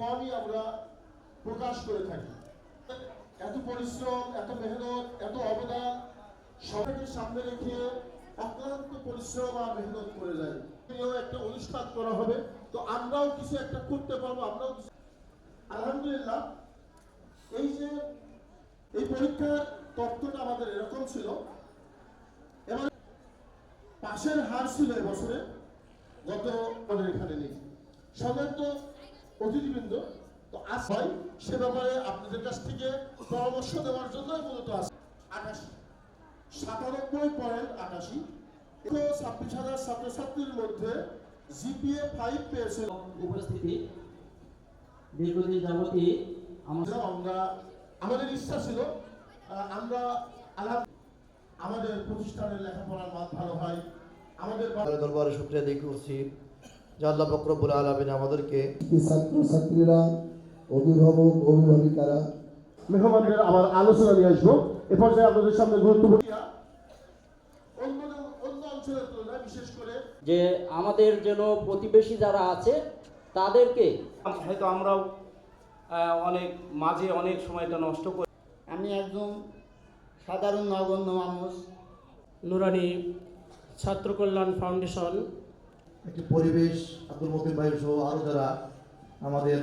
কমই আমরা প্রকাশ করে থাকি। এত পরিশ্রম, এত মেহনত, এত অবদান সবাইকে সামনে রেখে অক্লান্ত পরিশ্রম আর মেহনত করে যায়। একটা অনুষ্ঠান করা হবে, তো আমরাও কিছু একটা করতে পারব, আমরাও আলহামদুলিল্লাহ, এই যে এই পরীক্ষার তত্ত্বটা আমাদের এরকম ছিল। এবার পাশের হার ছিল এবছরে, গত আমাদের এখানে নেই। সাধারণত অতিথিবৃন্দ তো আজ হয় সে ব্যাপারে আপনাদের কাছ থেকে পরামর্শ দেওয়ার জন্য মূলত আছে। আটাশি। সাতানব্বই পয়েন্ট আটাশি। ছাব্বিশ হাজার ছাত্রছাত্রীর মধ্যে জিপিএ ফাইভ পেয়েছে। উপস্থিতি। দীর্ঘদিন যাবতই আমরা আমরা আমাদের ইচ্ছা ছিল আহ, আমরা আলাপ আমাদের প্রতিষ্ঠানের লেখাপড়ার মান ভালো হয়। আমাদের দরবারে শুক্রিয়া আদায় করছি। আল্লাহ বকরবুল আলমিন আমাদেরকে ছাত্রছাত্রীরা অভিভাবক অভিভাবিকারা মেহমানদের আবার আলোচনা নিয়ে আসব। এ পর্যায়ে আপনাদের সামনে গুরুত্বপূর্ণ অন্য অন্য অঞ্চলের তুলনায় বিশেষ করে যে আমাদের যেন প্রতিবেশী যারা আছে তাদেরকে হয়তো আমরাও অনেক মাঝে অনেক সময়টা নষ্ট করি আমি একদম সাধারণ নগণ্য মানুষ। নুরানি ছাত্র কল্যাণ ফাউন্ডেশন একটি পরিবেশ আব্দুল মতিন ভাই সহ আরও যারা আমাদের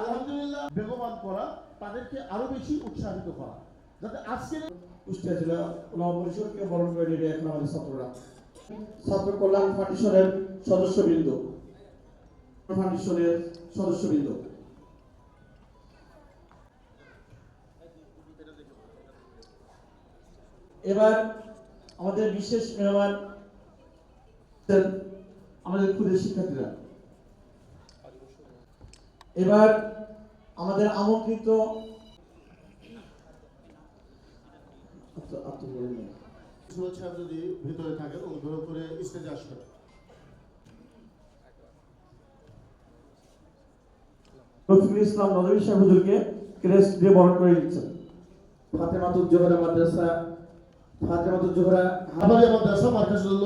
আলহামদুলিল্লাহ বেগবান করা তাদেরকে আরও বেশি উৎসাহিত করা। যাতে আজকের কুষ্টিয়া জেলা ওলামা পরিষদকে বরণ করে নেবে এখন আমাদের ছাত্ররা। ছাত্র কল্যাণ ফাউন্ডেশনের সদস্যবৃন্দ। ফাউন্ডেশনের সদস্যবৃন্দ। এবার আমাদের বিশেষ মেহমান আমাদের ক্ষুদে শিক্ষার্থীরা। এবার আমাদের আমন্ত্রিত যদি ভিতরে থাকেন অনুগ্রহ করে স্টেজে আসবেন। রফিকুল ইসলাম নদী সাহেব হুজুরকে ক্রেস্ট দিয়ে বরণ করে দিচ্ছেন ফাতেমাতুল জোহরা মাদ্রাসা ফাতেমাতুল জোহরা আমাদের মাদ্রাসা মার্কাজুল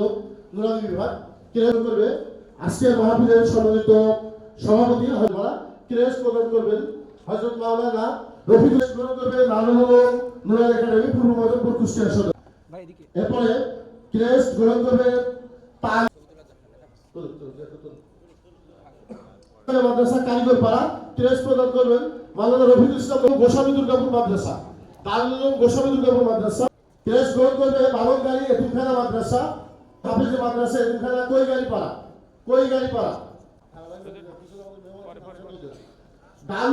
নুরানি বিভাগ ক্রেস করবে। আজকের মাহফিলের সম্মানিত সভাপতি হজরা ক্রেস প্রদান করবেন হজরত মাওলানা রফিকুল প্রদান করবেন নানুল নুরানি একাডেমি পূর্ব মদনপুর কুষ্টিয়া সদর। এরপরে ক্রেস গ্রহণ করবে মাদ্রাসা কারিগর পাড়া ক্রেস প্রদান করবেন মাওলানা রফিকুল ইসলাম গোস্বামী দুর্গাপুর মাদ্রাসা। দারুল গোস্বামী দুর্গাপুর মাদ্রাসা। ক্যাশ গ্রহণ করবে বারণ গাড়ি এতিমখানা মাদ্রাসা হাফিজ মাদ্রাসা এতিমখানা কই গাড়ি পাড়া? কই গাড়ি পাড়া? ডাল